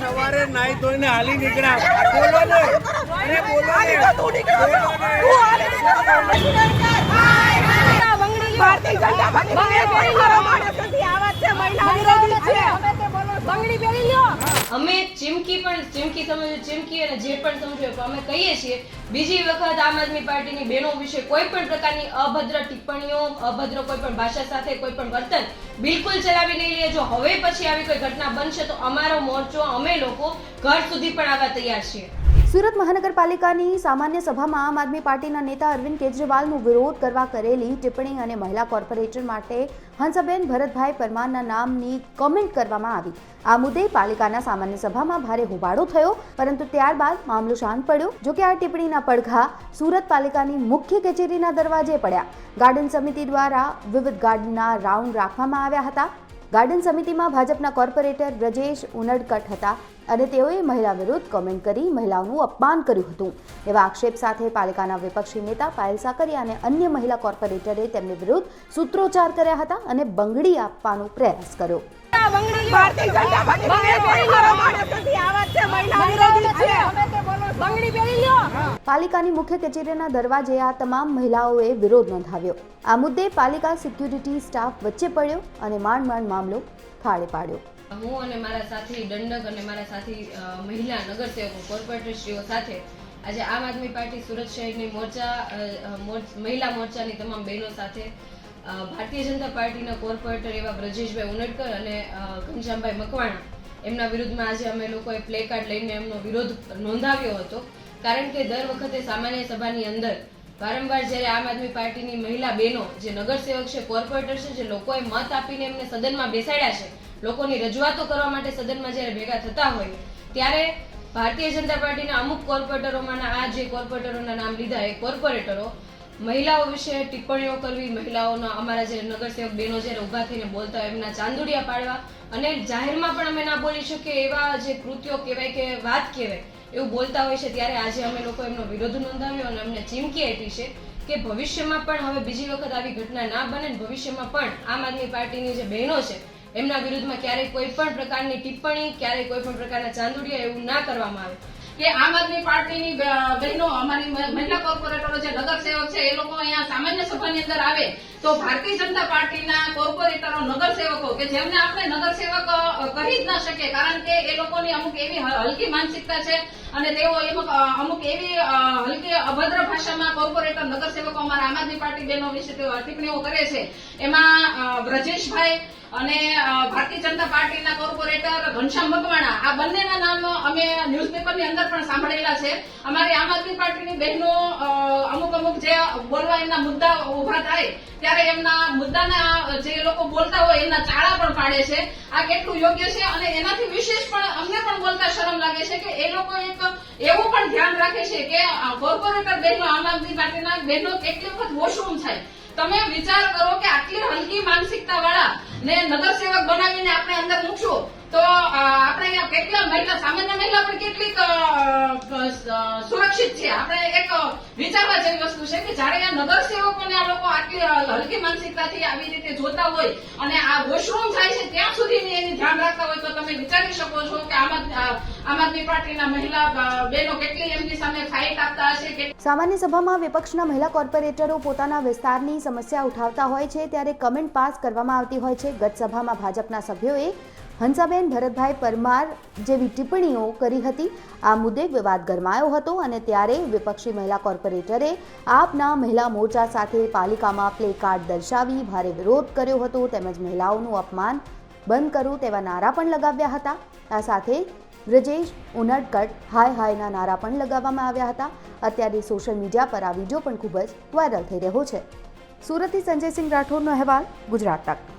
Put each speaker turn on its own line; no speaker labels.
સવારે નાઈ ધોઈને હાલી નીકળ્યા. બોલો ને. અરે બોલો ને. બોલો ને.
અમે ચીમકી પણ, ચીમકી સમજો ચીમકી અને જે પણ સમજો તો અમે કહીએ છીએ, બીજી વખત આમ આદમી પાર્ટીની બહેનો વિશે કોઈ પણ પ્રકારની અભદ્ર ટિપ્પણીઓ, અભદ્ર કોઈ પણ ભાષા સાથે, કોઈ પણ વર્તન બિલકુલ ચલાવી નહીં લઈએ જો હવે પછી આવી કોઈ ઘટના બનશે તો અમારો મોરચો, અમે લોકો ઘર સુધી પણ આવવા તૈયાર છીએ.
સુરત મહાનગરપાલિકાની સામાન્ય સભામાં આમ આદમી પાર્ટીના નેતા અરવિંદ કેજરીવાલનો વિરોધ કરવા કરેલી ટિપ્પણી અને મહિલા કોર્પોરેટર માટે હંસાબેન ભરતભાઈ પરમારના નામની કોમેન્ટ કરવામાં આવી. આ મુદ્દે પાલિકાના સામાન્ય સભામાં ભારે હોબાળો થયો, પરંતુ ત્યારબાદ મામલો શાંત પડ્યો. જોકે આ ટિપ્પણીના પડઘા સુરત પાલિકાની મુખ્ય કચેરીના દરવાજે પડ્યા. ગાર્ડન સમિતિ દ્વારા વિવિધ ગાર્ડનના રાઉન્ડ રાખવામાં આવ્યા હતા. ગાર્ડન સમિતિમાં ભાજપના કોર્પોરેટર બ્રજેશ ઉનડકટ હતા અને તેઓએ મહિલા વિરુદ્ધ કોમેન્ટ કરી મહિલાઓનું અપમાન કર્યું હતું. એવા આક્ષેપ સાથે પાલિકાના વિપક્ષી નેતા પાયલ સાકરિયા અને અન્ય મહિલા કોર્પોરેટરે તેમની વિરુદ્ધ સૂત્રોચ્ચાર કર્યા હતા અને બંગડી આપવાનો પ્રયાસ કર્યો. પાલિકાની મુખ્ય કચેરીના દરવાજે આ તમામ મહિલાઓએ વિરોધ નોંધાવ્યો. આ મુદ્દે પાલિકા સિક્યુરિટી સ્ટાફ વચ્ચે પડ્યો અને માંડ માંડ મામલો ખાડે પાડ્યો.
હું અને મારા સાથી દંડક અને મારા સાથી મહિલા નગરસેવકો કોર્પોરેટરશ્રીઓ સાથે આજે આમ આદમી પાર્ટી સુરત શહેરની મોરચા મહિલા મોરચાની તમામ બહેનો સાથે ભારતીય જનતા પાર્ટીના કોર્પોરેટર એવા બ્રજેશભાઈ ઉનડકર અને ઘનશ્યામભાઈ મકવાણા એમના વિરુદ્ધમાં આજે અમે લોકોએ પ્લે કાર્ડ લઈને એમનો વિરોધ નોંધાવ્યો હતો. કારણ કે દર વખતે સામાન્ય સભાની અંદર વારંવાર જ્યારે આમ આદમી પાર્ટીની મહિલા બહેનો, જે નગરસેવક છે, કોર્પોરેટર છે, જે લોકોએ મત આપીને એમને સદનમાં બેસાડ્યા છે, લોકોની રજૂઆતો કરવા માટે સદનમાં જ્યારે ભેગા થતા હોય, ત્યારે ભારતીય જનતા પાર્ટીના અમુક કોર્પોરેટરોમાંના આ જે કોર્પોરેટરોના નામ લીધા એ કોર્પોરેટરો મહિલાઓ વિશે ટિપ્પણીઓ કરવી, મહિલાઓના અમારા જે નગરસેવક બહેનો જ્યારે ઊભા થઈને બોલતા હોય, એમના ચાંદુડિયા પાડવા. અને જાહેરમાં પણ અમે ના બોલી શકીએ એવા જે કૃત્યો કહેવાય કે વાત કહેવાય, એવું બોલતા હોય છે. ત્યારે આજે અમે લોકો એમનો વિરોધ નોંધાવ્યો અને અમને ચીમકી આપી છે કે ભવિષ્યમાં પણ હવે બીજી વખત આવી ઘટના ના બને ભવિષ્યમાં પણ આમ આદમી પાર્ટીની જે બહેનો છે, એમના વિરુદ્ધમાં ક્યારેય કોઈ પણ પ્રકારની ટિપ્પણી, ક્યારેય કોઈ પણ પ્રકારના ચાંદુડિયા એવું ના કરવામાં આવે.
કે આમ આદમી પાર્ટીની બહેનો, અમારી મહિલા કોર્પોરેટરો જે નગરસેવક છે, એ લોકો અહીંયા સામાન્ય સભાની અંદર આવે તો ભારતીય જનતા પાર્ટીના કોર્પોરેટરો નગરસેવકો કે જેમને આપણે નગરસેવક સેવક કહી જ ન શકીએ, કારણ કે એ લોકોની અમુક એવી હલકી માનસિકતા છે. અને તેઓ અમુક અમુક એવી હલકી અભદ્ર ભાષામાં કોર્પોરેટર નગરસેવકો અમારા આમ આદમી પાર્ટી બહેનો વિશે ટિપ્પણીઓ કરે છે. એમાં બ્રજેશભાઈ અને ભારતીય જનતા પાર્ટીના કોર્પોરેટર ઘનશ્યામ મકવાણા, આ બંનેના નામ અમે ન્યૂઝપેપરની અંદર પણ સાંભળેલા છે. અમારી આમ આદમી પાર્ટીની બહેનો અમુક અમુક જે બોલવા એમના મુદ્દા ઊભા થાય, ત્યારે એમના મુદ્દાના જે લોકો બોલતા હોય એમના ચાળા પણ પાડે છે. આ કેટલું યોગ્ય છે અને એનાથી વિશેષ પણ અમને પણ બોલતા શરમ લાગે છે કે એ લોકો એક એવું પણ ધ્યાન રાખે છે કે કોર્પોરેટર બહેનો આમ આદમી પાર્ટીના બહેનો કેટલી વખત વોશરૂમ થાય. તમે વિચાર કરો કે આટલી હલકી માનસિકતા વાળા ને નગરસેવક બનાવીને આપણે અંદર મૂકશું, તો આપણે અહીંયા કેટલા મહિલા, સામાન્ય મહિલા પણ કેટલીક સુરક્ષિત છે. આપણે એક વિચારવા જેવી વસ્તુ છે કે જ્યારે આ નગરસેવકોને આ લોકો આટલી હલકી માનસિકતાથી આવી રીતે જોતા હોય અને આ વોશરૂમ થાય છે, ત્યાં સુધી એની ધ્યાન રાખતા હોય તો તમે વિચારી શકો છો કે આમ
સામાન્ય સભામાં વિપક્ષના મહિલા કોર્પોરેટરો પોતાના વિસ્તારની સમસ્યા ઉઠાવતા હોય છે, ત્યારે કમેન્ટ પાસ કરવામાં આવતી હોય છે. ગત સભામાં ભાજપના સભ્યોએ હંસાબેન ભરતભાઈ પરમાર જેવી ટિપ્પણીઓ કરી હતી. આ મુદ્દે વિવાદ ગરમાયો હતો અને ત્યારે વિપક્ષી મહિલા કોર્પોરેટરે આપના મહિલા મોરચા સાથે પાલિકામાં પ્લે કાર્ડ દર્શાવી ભારે વિરોધ કર્યો હતો. તેમજ મહિલાઓનું અપમાન બંધ કરવું તેવા નારા પણ લગાવ્યા હતા. આ સાથે બ્રજેશ ઉનડકટ હાય હાયના નારા પણ લગાવવામાં આવ્યા હતા. અત્યારે સોશિયલ મીડિયા પર આ વીડિયો પણ ખૂબ જ વાયરલ થઈ રહ્યો છે. સુરતથી સંજયસિંહ રાઠોડનો અહેવાલ, ગુજરાત તક.